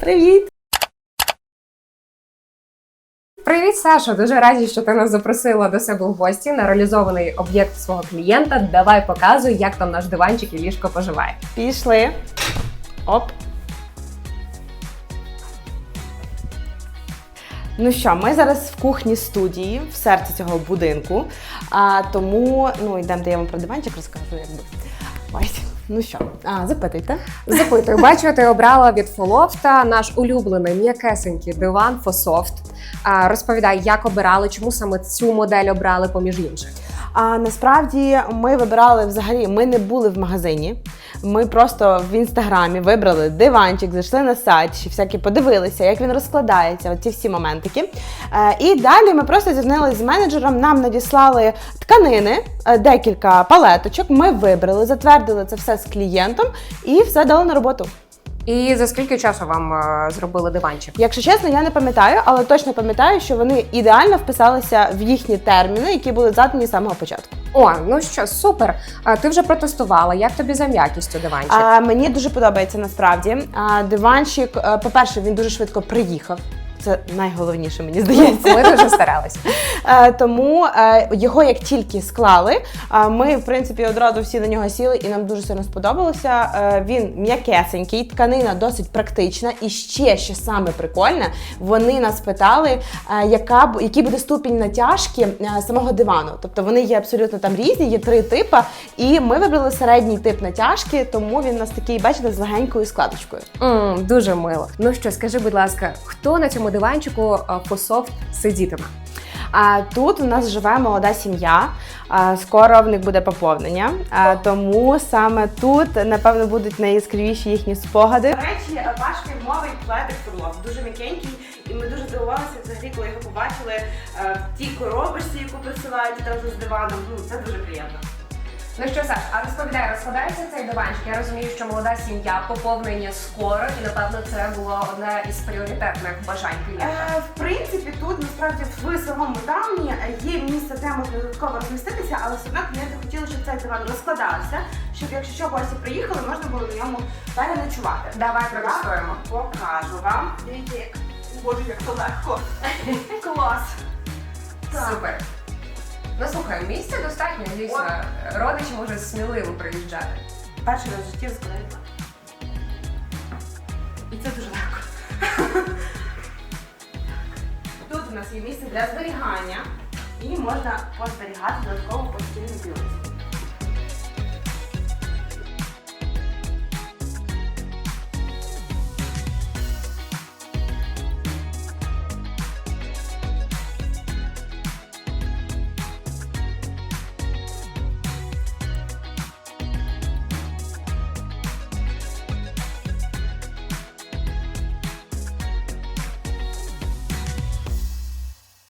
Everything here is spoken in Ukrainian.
Привіт! Привіт, Сашо! Дуже раді, що ти нас запросила до себе в гості на реалізований об'єкт свого клієнта. Давай показуй, як там наш диванчик і ліжко поживає. Пішли. Оп. Ну що, ми зараз в кухні студії, в серці цього будинку. А, тому ну, йдемо, де я вам про диванчик розкажу, якби. Ось. Ну що, а, запитуйте. Запитую, бачу, ти обрала від Фолофта наш улюблений м'якесенький диван Фософт. Розповідай, як обирали, чому саме цю модель обрали поміж інших. А насправді ми вибирали взагалі, ми не були в магазині. Ми просто в інстаграмі вибрали диванчик, зайшли на сайт, всякі подивилися, як він розкладається, оці всі моментики. Е, і далі ми просто зізнилися з менеджером, нам надіслали тканини, е, декілька палеточок. Ми вибрали, затвердили це все з клієнтом і все дали на роботу. І за скільки часу вам е, зробили диванчик? Якщо чесно, я не пам'ятаю, але точно пам'ятаю, що вони ідеально вписалися в їхні терміни, які були задані з самого початку. О, ну що, супер! А, ти вже протестувала. Як тобі за м'якістю диванчик? А, мені дуже подобається насправді. А, диванчик, е, по-перше, він дуже швидко приїхав. Це найголовніше, мені здається. Ми дуже старалися. Е, Тому е, його як тільки склали, е, ми в принципі одразу всі на нього сіли, і нам дуже сильно сподобалося. Він м'якесенький, тканина досить практична. І ще що саме прикольне, вони нас питали, яка який буде ступінь натяжки самого дивану. Тобто вони є абсолютно там різні, є три типи. І ми вибрали середній тип натяжки, тому він у нас такий, бачите, з легенькою складочкою. М, дуже мило. Ну що, скажи, будь ласка, хто на цьому диванчику е, Фософт сидітиме? А тут у нас живе молода сім'я. Скоро в них буде поповнення. Тому саме тут, напевно, будуть найяскравіші їхні спогади. До речі, ваш фірмовий пледик Фурлов дуже м'якенький, і ми дуже здивувалися взагалі, коли його побачили е, в тій коробочці, яку присилають одразу з диваном. Ну це дуже приємно. Ну що, Саш, а розповідай, розкладається цей диванчик? Я розумію, що молода сім'я, поповнення скоро, і напевно це було одне із пріоритетних бажань клієнта. Е, В принципі, тут насправді в самому тауні є місце, можна додатково розміститися, але все одно клієнти хотіли, щоб цей диван розкладався, щоб якщо що гості приїхали, можна було на ньому переночувати. Давай протестуємо. Покажу вам. Дивіться, як боже, як то легко. Клас. Так. Супер. Ну слухай, місця достатньо, звісно. Родичі можуть сміливо приїжджати. Перший раз в житті розкладаю диван. І це дуже легко. Тут у нас є місце для зберігання і можна позберігати додатково постільну білизну.